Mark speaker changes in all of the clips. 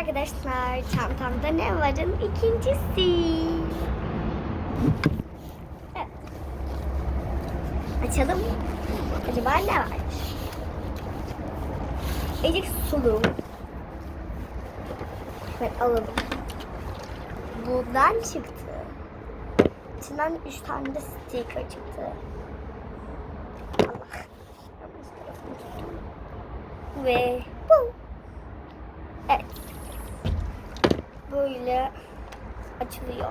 Speaker 1: Arkadaşlar çantamda ne varın ikincisi. Evet. Açalım. Acaba ne var? Ecik sulu. Evet alalım. Bundan çıktı. İçinden üç tane de sticker çıktı. Allah. Ve bu. Evet. Böyle açılıyor.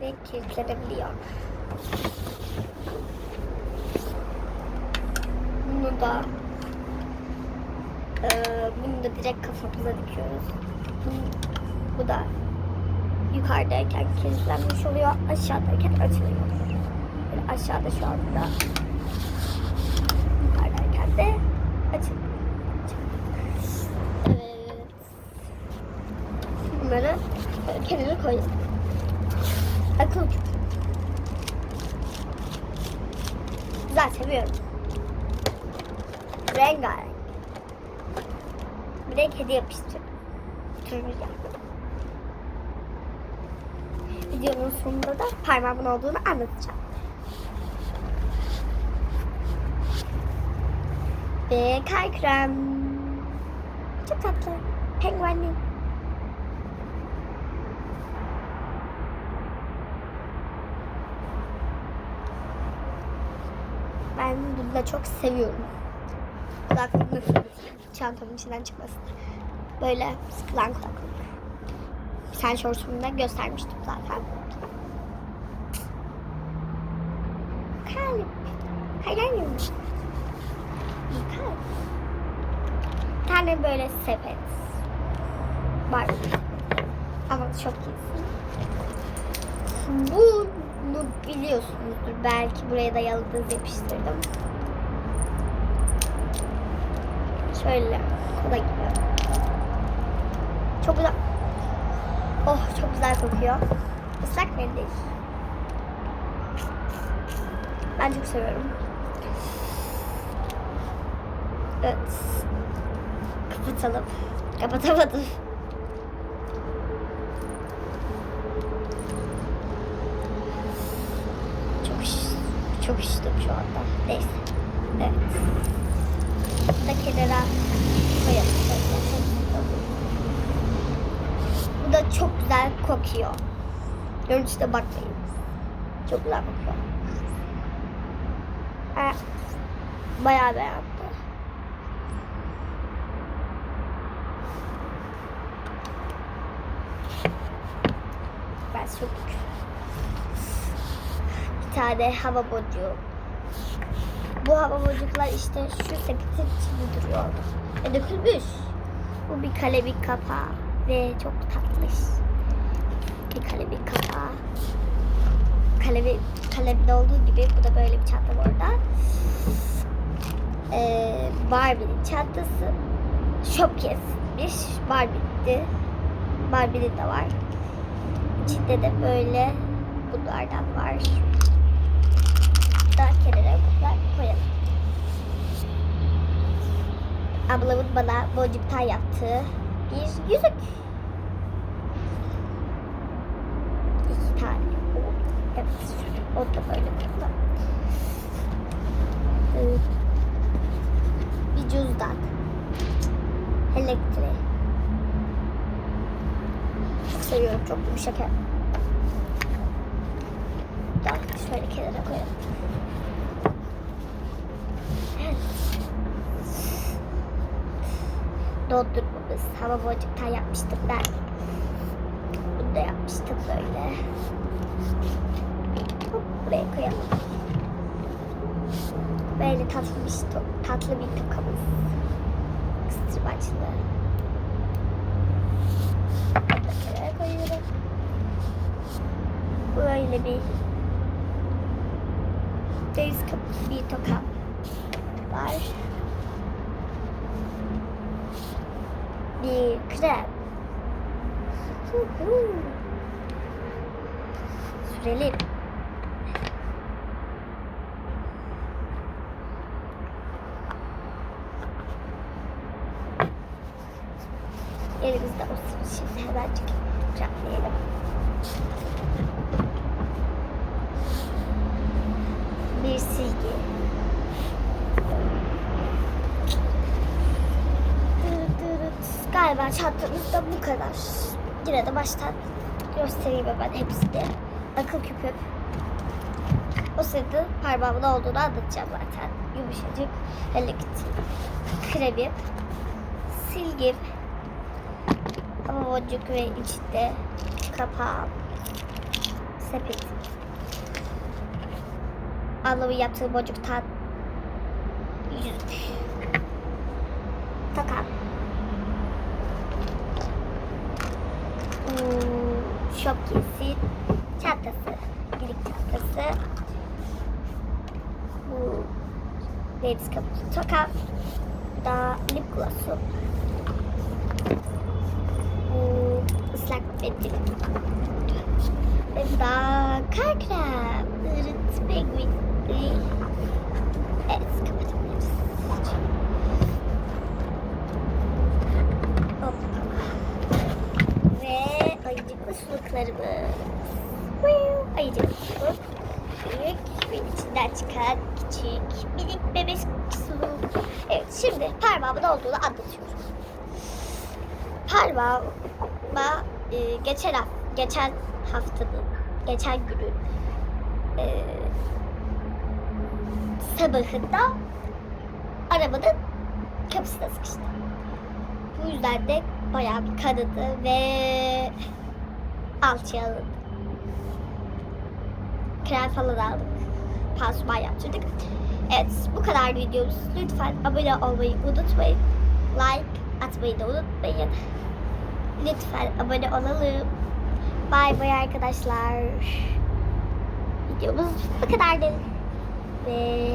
Speaker 1: Ve kilitlenebiliyor. Bunu da eee, bunu da direkt kafamıza dikiyoruz. Bu da yukarıdayken kilitlenmiş oluyor. Aşağıdayken açılıyor. Böyle aşağıda şu anda. Yukarıdayken de açılıyor. Evet. Bunları böyle kenara koyalım. Akıl küpü. Güzel seviyorum. Rengarenk. Bir de kedi yaptım. Videonun sonunda da parmağımın olduğunu anlatacağım. Ve kay krem. Çok tatlı. Penguenli. Ben da çok seviyorum. Kulaklığını çantamın içinden çıkmasın. Böyle sıkılan kulaklık. Sen şorsumda göstermiştim zaten. Kalp. Hayal mi? Kalp. Bir tane böyle sepet var. Ama çok iyisin. Bunu biliyorsunuzdur. Belki buraya da yıldız yapıştırdım. Şöyle kola gibi. Çok güzel. Oh çok güzel kokuyor. Islak mendil. Ben çok seviyorum. Evet. Kapatalım. Kapatamadım. Çok iş, çok içtim şu anda. Neyse. Evet. Bu da kenara koyalım. Bu da çok güzel kokuyor. Görünüşte bakmayın. Çok güzel kokuyor. Ha, bayağı beğendim. Ben çok tane hava bocuğu. Bu hava bocuklar işte şu sepetin içinde duruyor. E dökülmüş. Bu bir kalemik kapağı ve çok tatlış. Bir kalemik kapağı. Kalemi, kalemde olduğu gibi bu da böyle bir çanta orada. Ee, Barbie'nin çantası. Shopkiss'miş. Barbie'di. Barbie'nin de var. İçinde de böyle bunlardan var. Daha kenara bunlar koyalım. Ablamın bana boncuktan yaptığı bir yüzük. İki tane. Evet. O da böyle koyalım. Ee, Bir cüzdan. Elektrik. Çok seviyorum. Çok yumuşak. Daha şöyle kenara koyalım. Dondurmamız. Hava boncuktan yapmıştım ben. Bunu da yapmıştım böyle. Hop, buraya koyalım. Böyle tatlı bir, to- tatlı bir tokamız. Kıstırmaçlı. Buraya koyuyorum. Böyle bir deniz kapısı bir toka var. Hu hu. Sürelim. elimizde olsun. Şimdi hemencik kucaklayalım. Bir silgi. Galiba çantamızda bu kadar. Yine de baştan göstereyim hemen hepsini. Akıl küpü. O sırada parmağımın olduğunu anlatacağım zaten. Yumuşacık, Hello kremim, silgim, ama boncuk ve içinde kapağım, sepetim. Anlamı yaptığı boncuktan yüzük. Takam. Hmm, şopkesi, çantası, birlik çantası. Bu deniz kaputu tokam. Bu da lip glossum. Bu ıslak mendil. Ve da kar krem. Irıt penguin. Evet kapatabiliriz. Hop. Ve Ayıcıklı suluk. Büyük ve içinden çıkan küçük minik bebek suluk. Evet şimdi parmağımın olduğunu anlatıyorum. Parmağıma e, geçen hafta, geçen haftanın, geçen günün e, sabahında arabanın kapısına sıkıştı. Bu yüzden de bayağı bir kanadı ve alçıya alındı. Krem falan aldık. Pansuman yaptırdık. Evet bu kadar videomuz. Lütfen abone olmayı unutmayın. Like atmayı da unutmayın. Lütfen abone olalım. Bay bay arkadaşlar. Videomuz bu kadardı. Ve